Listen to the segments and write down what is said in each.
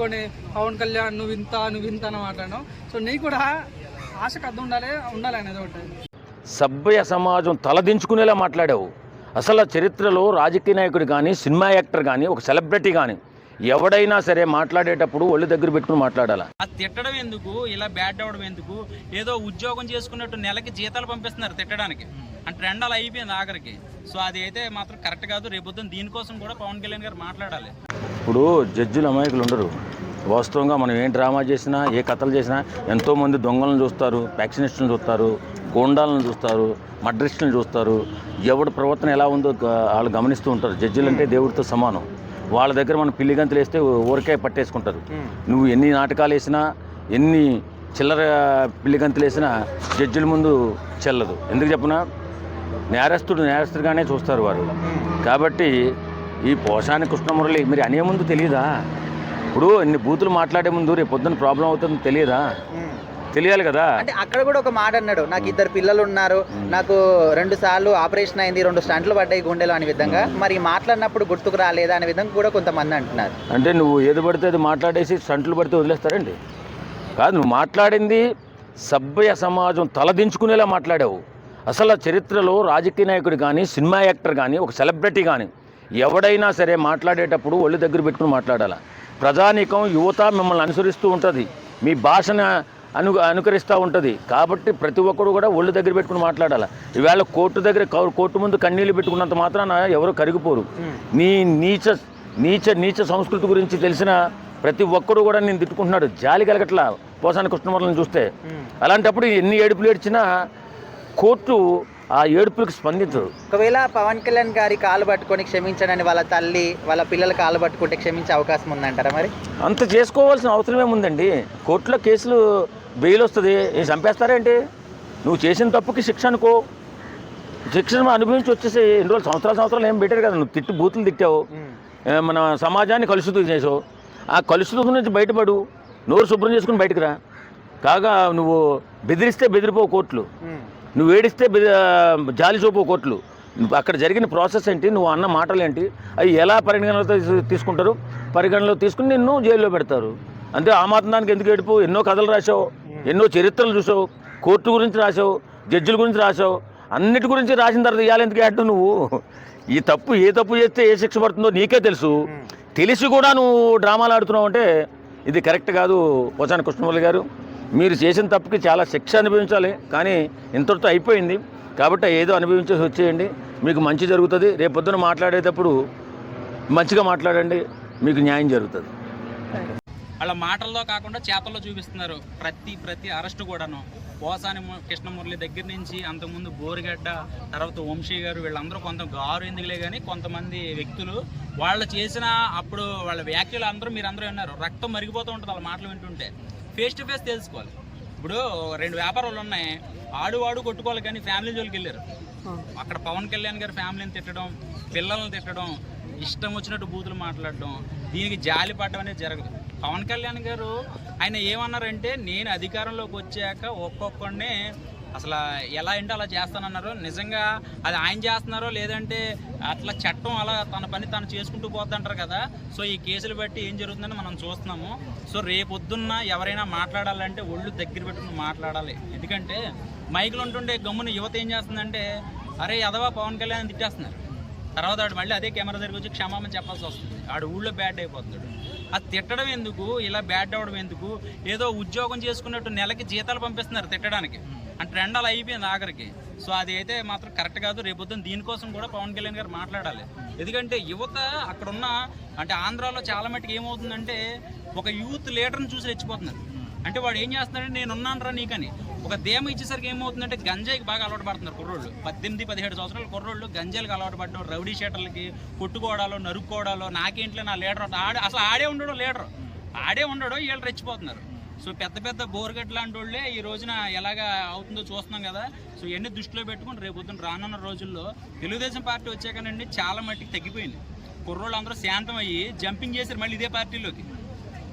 పెట్టుకొని పవన్ కళ్యాణ్ నువ్వు ఇంత నువ్వు ఇంత అని మాట్లాడినావు సో నీకు కూడా ఆశకు అర్థం ఉండాలి ఉండాలి అనేది ఒకటి. సభ్య సమాజం తలదించుకునేలా మాట్లాడావు. అసలు చరిత్రలో రాజకీయ నాయకుడు కానీ సినిమా యాక్టర్ కానీ ఒక సెలబ్రిటీ కానీ ఎవడైనా సరే మాట్లాడేటప్పుడు ఒళ్ళు దగ్గర పెట్టుకుని మాట్లాడాలా? అది తిట్టడం ఎందుకు? ఇలా బ్యాడ్ అవ్వడం ఎందుకు? ఏదో ఉద్యోగం చేసుకున్నట్టు నెలకి జీతాలు పంపిస్తున్నారు తిట్టడానికి. అంటే ట్రెండ్ అలా అయిపోయింది ఆఖరికి. సో అది అయితే మాత్రం కరెక్ట్ కాదు. రేపొద్దున దీనికోసం కూడా పవన్ కళ్యాణ్ గారు మాట్లాడాలి. ఇప్పుడు జడ్జిలు అమాయకులు ఉండరు. వాస్తవంగా మనం ఏం డ్రామా చేసినా ఏ కథలు చేసినా ఎంతోమంది దొంగలను చూస్తారు వ్యాక్సినేషన్లు చూస్తారు గోండాలను చూస్తారు మడ్రిస్టులను చూస్తారు. ఎవడు ప్రవర్తన ఎలా ఉందో వాళ్ళు గమనిస్తూ ఉంటారు. జడ్జిలు అంటే దేవుడితో సమానం. వాళ్ళ దగ్గర మనం పిల్లి గంతులు వేస్తే ఊరికే పట్టేసుకుంటారు. నువ్వు ఎన్ని నాటకాలు వేసినా ఎన్ని చిల్లర పిల్లి గంతులు వేసినా జడ్జిల ముందు చెల్లదు. ఎందుకు చెప్పనా? నేరస్తుడు నేరస్తుడిగానే చూస్తారు వారు. కాబట్టి ఈ పోషాని కృష్ణమురళి మీరు అనే ముందు తెలియదా? ఇప్పుడు ఇన్ని బూతులు మాట్లాడే ముందు రేపు పొద్దున్న ప్రాబ్లం అవుతుంది తెలియదా? తెలియాలి కదా. అంటే అక్కడ కూడా ఒక మాట అన్నాడు నాకు ఇద్దరు పిల్లలు ఉన్నారు నాకు రెండు సార్లు ఆపరేషన్ అయింది రెండు స్టంట్లు పడ్డాయి గుండెలు అనే విధంగా. మరి మాట్లాడినప్పుడు గుర్తుకు రాలేదా అనే విధంగా కూడా కొంతమంది అంటున్నారు. అంటే నువ్వు ఏది పడితే అది మాట్లాడేసి సంట్లు పడితే వదిలేస్తారండి కాదు నువ్వు మాట్లాడింది సభ్య సమాజం తలదించుకునేలా మాట్లాడావు. అసలు చరిత్రలో రాజకీయ నాయకుడు కానీ సినిమా యాక్టర్ కానీ ఒక సెలబ్రిటీ కానీ ఎవడైనా సరే మాట్లాడేటప్పుడు ఒళ్ళు దగ్గర పెట్టుకుని మాట్లాడాలి? ప్రజానీకం యువత మిమ్మల్ని అనుసరిస్తూ ఉంటుంది. మీ భాషను అను అనుకరిస్తూ ఉంటుంది. కాబట్టి ప్రతి ఒక్కరు కూడా ఒళ్ళు దగ్గర పెట్టుకుని మాట్లాడాలి. ఈవేళ కోర్టు దగ్గర కోర్టు ముందు కన్నీళ్ళు పెట్టుకున్నంత మాత్రాన ఎవరు కరిగిపోరు. నీ నీచ నీచ నీచ సంస్కృతి గురించి తెలిసిన ప్రతి ఒక్కడు కూడా నేను తిట్టుకుంటున్నాడు. జాలి కలగట్లా పోసాని కృష్ణమూర్లను చూస్తే. అలాంటప్పుడు ఎన్ని ఏడుపులు ఏడ్చినా కోర్టు ఆ ఏడుపులకు స్పందించదు. ఒకవేళ పవన్ కళ్యాణ్ గారి కాలు పట్టుకొని క్షమించడని వాళ్ళ తల్లి వాళ్ళ పిల్లల కాలు పట్టుకుంటే క్షమించే అవకాశం ఉందంటారా మరి? అంత చేసుకోవాల్సిన అవసరం ఏముందండి కోర్టులో కేసులు బెయిల్ వస్తుంది చంపేస్తారేంటి? నువ్వు చేసిన తప్పుకి శిక్ష అనుకో. శిక్షను అనుభవించి వచ్చేసి ఎన్ని రోజులు సంవత్సరాల సంవత్సరాలు ఏం పెట్టారు కదా. నువ్వు తిట్టు బూతులు తిట్టావు. మన సమాజాన్ని కలుషితం చేసావు. ఆ కలుషితం నుంచి బయటపడు. నోరు శుభ్రం చేసుకుని బయటకు రా. కాగా నువ్వు బెదిరిస్తే బెదిరిపోవు కోర్టులు. నువ్వు ఏడిస్తే జాలి చూపు నువ్వు అక్కడ జరిగిన ప్రాసెస్ ఏంటి? నువ్వు అన్న మాటలు ఏంటి? అవి ఎలా పరిగణలో తీసు- తీసుకుంటారు? పరిగణలో తీసుకుని నిన్ను జైల్లో పెడతారు. అంటే ఆ మాత్రం దానికి ఎందుకు ఏడుపు? ఎన్నో కథలు రాసావు ఎన్నో చరిత్రలు చూసావు కోర్టు గురించి రాసావు జడ్జిల గురించి రాసావు అన్నిటి గురించి రాసిన తర్వాత ఇవాళ ఎందుకు ఏడ్డు నువ్వు? ఈ తప్పు ఏ తప్పు చేస్తే ఏ శిక్ష పడుతుందో నీకే తెలుసు. తెలిసి కూడా నువ్వు డ్రామాలు ఆడుతున్నావు అంటే ఇది కరెక్ట్ కాదు పోచాని కృష్ణమూర్తి గారు. మీరు చేసిన తప్పుకి చాలా శిక్ష అనుభవించాలి కానీ ఇంతటితో అయిపోయింది. కాబట్టి ఏదో అనుభవించేసి వచ్చేయండి. మీకు మంచి జరుగుతుంది. రేపు పొద్దున మాట్లాడేటప్పుడు మంచిగా మాట్లాడండి. మీకు న్యాయం జరుగుతుంది. వాళ్ళ మాటల్లో కాకుండా చేతల్లో చూపిస్తున్నారు. ప్రతి ప్రతి అరెస్ట్ కూడాను. పోసాని కృష్ణమురళి దగ్గర నుంచి అంతకుముందు బోరిగడ్డ తర్వాత వంశీ గారు వీళ్ళందరూ కొంత గారు ఎందుకులే కానీ కొంతమంది వ్యక్తులు వాళ్ళు చేసిన అప్పుడు వాళ్ళ వ్యాఖ్యలు అందరూ మీరు అందరూ విన్నారు. రక్తం మరిగిపోతూ ఉంటుంది వాళ్ళ మాటలు వింటుంటే. ఫేస్ టు ఫేస్ తెలుసుకోవాలి. ఇప్పుడు రెండు వ్యాపారాలు ఉన్నాయి. ఆడు వాడు కొట్టుకోవాలి కానీ ఫ్యామిలీ జోలికి వెళ్ళారు. అక్కడ పవన్ కళ్యాణ్ గారి ఫ్యామిలీని తిట్టడం పిల్లల్ని తిట్టడం ఇష్టం వచ్చినట్టు బూతులు మాట్లాడడం దీనికి జాలి పడడం అనేది జరగదు. పవన్ కళ్యాణ్ గారు ఆయన ఏమన్నారంటే నేను అధికారంలోకి వచ్చాక ఒక్కొక్కడినే అసలు ఎలా అంటే అలా చేస్తానన్నారు. నిజంగా అది ఆయన చేస్తున్నారో లేదంటే అట్లా చట్టం అలా తన పని తను చేసుకుంటూ పోతుంటారు కదా. సో ఈ కేసులు బట్టి ఏం జరుగుతుందని మనం చూస్తున్నాము. సో రేపొద్దున్న ఎవరైనా మాట్లాడాలంటే ఒళ్ళు దగ్గర పెట్టుకుని మాట్లాడాలి. ఎందుకంటే మైకులు ఉంటుండే గమ్మున యువత ఏం చేస్తుందంటే అరే ఎదవా పవన్ కళ్యాణ్ అని తిట్టేస్తున్నారు. తర్వాత ఆడు మళ్ళీ అదే కెమెరా దగ్గర వచ్చి క్షమాపణ చెప్పాల్సి వస్తుంది. ఆడు ఊళ్ళో బ్యాడ్ అయిపోతున్నాడు. అది తిట్టడం ఎందుకు? ఇలా బ్యాడ్ అవ్వడం ఎందుకు? ఏదో ఉద్యోగం చేసుకున్నట్టు నెలకి జీతాలు పంపిస్తున్నారు తిట్టడానికి. అంటే ట్రెండ్ అలా అయిపోయింది ఆఖరికి. సో అది అయితే మాత్రం కరెక్ట్ కాదు. రేపొద్దున దీనికోసం కూడా పవన్ కళ్యాణ్ గారు మాట్లాడాలి. ఎందుకంటే యువత అక్కడున్న అంటే ఆంధ్రాలో చాలా మట్టుకు ఏమవుతుందంటే ఒక యూత్ లీడర్ని చూసి రెచ్చిపోతున్నారు. అంటే వాడు ఏం చేస్తున్నాడంటే నేను ఉన్నాను రా నీకని. ఒక దేమ ఇచ్చేసరికి ఏమవుతుందంటే గంజాయికి బాగా అలవాటు పడుతున్నారు కుర్రోళ్ళు. పద్దెనిమిది పదిహేడు సంవత్సరాల కుర్రోళ్ళు గంజాయికి అలవాటు పడడం రౌడీ షేటర్లకి కొట్టుకోవడాలు నరుక్కోవడాలు నాకేంట్లో నా లీడర్ ఆడే అసలు ఆడే ఉండడం లీడర్. ఆడే ఉండడం వీళ్ళు రెచ్చిపోతున్నారు. సో పెద్ద పెద్ద బోర్గట్ లాంటి వాళ్ళే ఈ రోజున ఎలాగా అవుతుందో చూస్తున్నాం కదా. సో ఇవన్నీ దృష్టిలో పెట్టుకుని రేపు పొద్దున్న రానున్న రోజుల్లో తెలుగుదేశం పార్టీ వచ్చాకనండి చాలా మట్టికి తగ్గిపోయింది. కుర్రోళ్ళు అందరూ శాంతం అయ్యి జంపింగ్ చేశారు మళ్ళీ ఇదే పార్టీలోకి.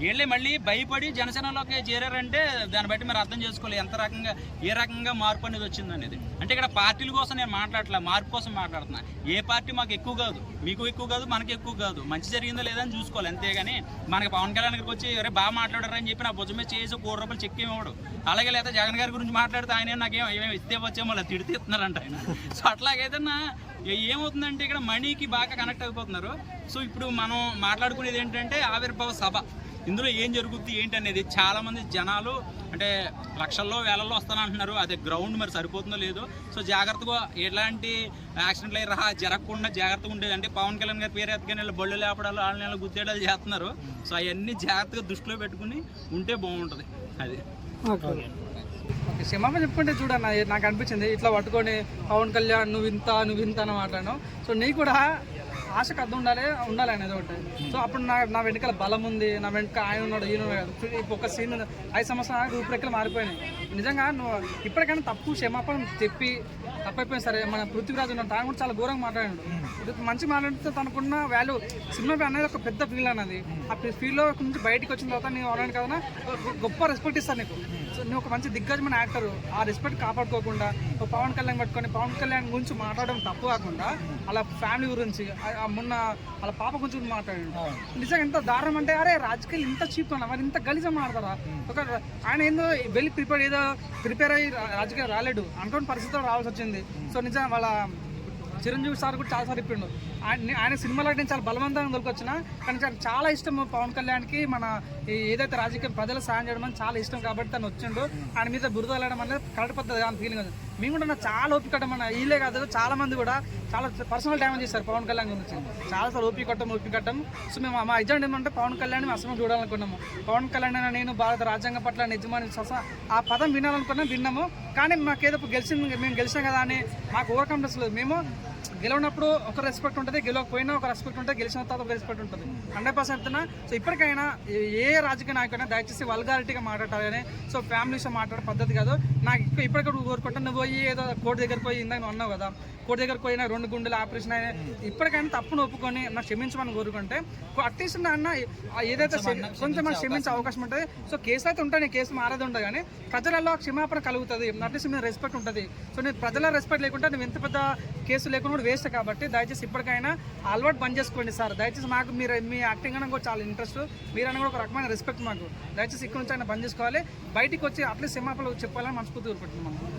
వీళ్ళే మళ్ళీ భయపడి జనసేనలోకి చేరారంటే దాన్ని బట్టి మీరు అర్థం చేసుకోవాలి ఎంత రకంగా ఏ రకంగా మార్పు అనేది వచ్చింది అనేది అంటే ఇక్కడ పార్టీల కోసం నేను మాట్లాడలే మార్పు కోసం మాట్లాడుతున్నా. ఏ పార్టీ మాకు ఎక్కువ కాదు మీకు ఎక్కువ కాదు మనకి ఎక్కువ కాదు. మంచి జరిగిందో లేదని చూసుకోవాలి అంతేగాని మనకి పవన్ కళ్యాణ్ గారికి వచ్చి ఎవరే బాగా మాట్లాడారని చెప్పి నా భుజమే చేసి కోటి రూపాయలు చెక్ ఇవ్వడు. అలాగే లేదా జగన్ గారి గురించి మాట్లాడితే ఆయన నాకేం ఏమేమి ఇస్తే వచ్చేమో అలా తిడితే ఇస్తున్నారంట ఆయన. సో అట్లాగైతేనా ఏమవుతుందంటే ఇక్కడ మనీకి బాగా కనెక్ట్ అయిపోతున్నారు. సో ఇప్పుడు మనం మాట్లాడుకునేది ఏంటంటే ఆవిర్భావ సభ. ఇందులో ఏం జరుగుద్ది ఏంటి అనేది చాలామంది జనాలు అంటే లక్షల్లో వేలల్లో వస్తానంటున్నారు. అదే గ్రౌండ్ మరి సరిపోతుందో లేదో. సో జాగ్రత్తగా ఎలాంటి యాక్సిడెంట్లు అయ్యి రహా జరగకుండా జాగ్రత్తగా ఉండేది అంటే పవన్ కళ్యాణ్ గారి పేరు ఎత్తుకొని వీళ్ళు బళ్ళు లేపడాలు వాళ్ళ నెలలు గుద్దేడాలు చేస్తున్నారు. సో అవన్నీ జాగ్రత్తగా దృష్టిలో పెట్టుకుని ఉంటే బాగుంటుంది. అది. ఓకే. క్షమాపణ చెప్పుకుంటే చూడన్న నాకు అనిపించింది ఇట్లా పట్టుకొని పవన్ కళ్యాణ్ నువ్వు ఇంత నువ్వు ఇంత అని మాట్లాడను సో నీ కూడా ఆశకు అర్థం ఉండాలి ఉండాలి అనేది ఒకటి. సో అప్పుడు నా నా వెనుకల బలం ఉంది నా వెనుక ఆయన ఉన్నాడు ఈయన ఉన్నాడు ఒక సీన్ ఐదు సంవత్సరాలు రూపురేఖలు మారిపోయినాయి. నిజంగా నువ్వు ఇప్పటికైనా తప్పు క్షమాపణ చెప్పి తప్పైపోయింది సరే మన పృథ్వీరాజు ఉన్నాడు తాను కూడా చాలా ఘోరంగా మాట్లాడాడు. మంచి మాట్లాడితే తనకున్న వాల్యూ సినిమా అనేది ఒక పెద్ద ఫీల్ అన్నది. ఆ ఫీల్డ్లో నుంచి బయటికి వచ్చిన తర్వాత నేను ఆల్రెడీ కదా గొప్ప రెస్పెక్ట్ ఇస్తాను నీకు. నువ్వు ఒక మంచి దిగ్గజమైన యాక్టర్ ఆ రెస్పెక్ట్ కాపాడుకోకుండా పవన్ కళ్యాణ్ పట్టుకొని పవన్ కళ్యాణ్ గురించి మాట్లాడడం తప్పు కాకుండా అలా ఫ్యామిలీ గురించి మొన్న వాళ్ళ పాప గురించి మాట్లాడండి. నిజంగా ఎంత దారుణం అంటే అరే రాజకీయాలు ఇంత చీప్ అన్న మరి ఇంత గలీజా మాడతారా ఒక ఆయన ఏందో వెళ్ళి ప్రిపేర్ ఏదో ప్రిపేర్ అయ్యి రాజకీయాలు రాలేడు అనుకోని పరిస్థితిలో రావాల్సి వచ్చింది. సో నిజంగా వాళ్ళ చిరంజీవి సార్ కూడా చాలాసార్లు చెప్పిండు ఆయన ఆయన సినిమాలో నేను చాలా బలవంతంగా దొరికొచ్చిన కానీ నాకు చాలా ఇష్టం పవన్ కళ్యాణ్కి మన ఏదైతే రాజకీయ ప్రజలు సాయం చేయడం అని చాలా ఇష్టం కాబట్టి తను వచ్చిండు. ఆయన మీద బురద వెళ్ళడం అనేది కరెక్ట్ పద్ధతి ఫీలింగ్ ఉంది మేము కూడా నాకు చాలా ఓపిక మన వీళ్ళే కాదు చాలా మంది కూడా చాలా పర్సనల్ డ్యామేజ్ చేస్తారు పవన్ కళ్యాణ్ గురించి. చాలా సార్లు ఓపిక కట్టం ఓపిక కట్టం సో మేము మా ఎజెండా ఏమంటే పవన్ కళ్యాణ్ మేము అసలు చూడాలనుకున్నాము. పవన్ కళ్యాణ్ అయినా నేను భారత రాజ్యాంగం పట్ల నిజమాని సస ఆ పదం వినాలనుకున్నాం విన్నాము. కానీ మాకేదో గెలిచింది మేము గెలిచాం కదా అని మాకు ఓవర్ కాన్ఫిడెన్స్ లేదు. మేము గెలవనప్పుడు ఒక రెస్పెక్ట్ ఉంటుంది గెలవకపోయినా ఒక రెస్పెక్ట్ ఉంటుంది గెలిచిన తర్వాత ఒక రెస్పెక్ట్ ఉంటుంది. హండ్రెడ్ పర్సెంట్ సో ఇప్పటికైనా ఏ- రాజకీయ నాయకుడైనా దయచేసి వల్గారిటీగా మాట్లాడాలని సో ఫ్యామిలీస్తో మాట్లాడే పద్ధతి కాదు. నాకు ఇప్పుడు ఇప్పటికప్పుడు కోరుకుంటా నువ్వు పోయి ఏదో కోర్టు దగ్గర పోయి ఇందాక నువ్వు అన్నావు కదా కోర్టు దగ్గర పోయినా రెండు గుండెలు ఆపరేషన్ అయినా ఇప్పటికైనా తప్పును ఒప్పుకొని నాకు క్షమించమని కోరుకుంటే అట్లీస్ట్ నా అన్న ఏదైతే కొంచెం మనకు క్షమించే అవకాశం ఉంటుంది. సో కేసు అయితే ఉంటాయి కేసు మారదు ఉండదు కానీ ప్రజలలో క్షమాపణ కలుగుతుంది. అట్లీస్ట్ మీద రెస్పెక్ట్ ఉంటుంది. సో నేను ప్రజల రెస్పెక్ట్ లేకుంటే నువ్వు ఎంత పెద్ద కేసు లేకుండా కూడా వేస్ట్ కాబట్టి దయచేసి ఇప్పటికైనా అలవాటు బంద్ చేసుకోండి సార్. దయచేసి మాకు మీరు మీ యాక్టింగ్ అన్న కూడా చాలా ఇంట్రెస్ట్ మీరు అన్న కూడా ఒక రకమైన రెస్పెక్ట్ మాకు. దయచేసి ఇక్కడ నుంచి అయినా బంద్ చేసుకోవాలి. బయటికి వచ్చి అట్లీస్ట్ క్షమాపణలు చెప్పాలని కొద్దిగా పట్టింది మనం.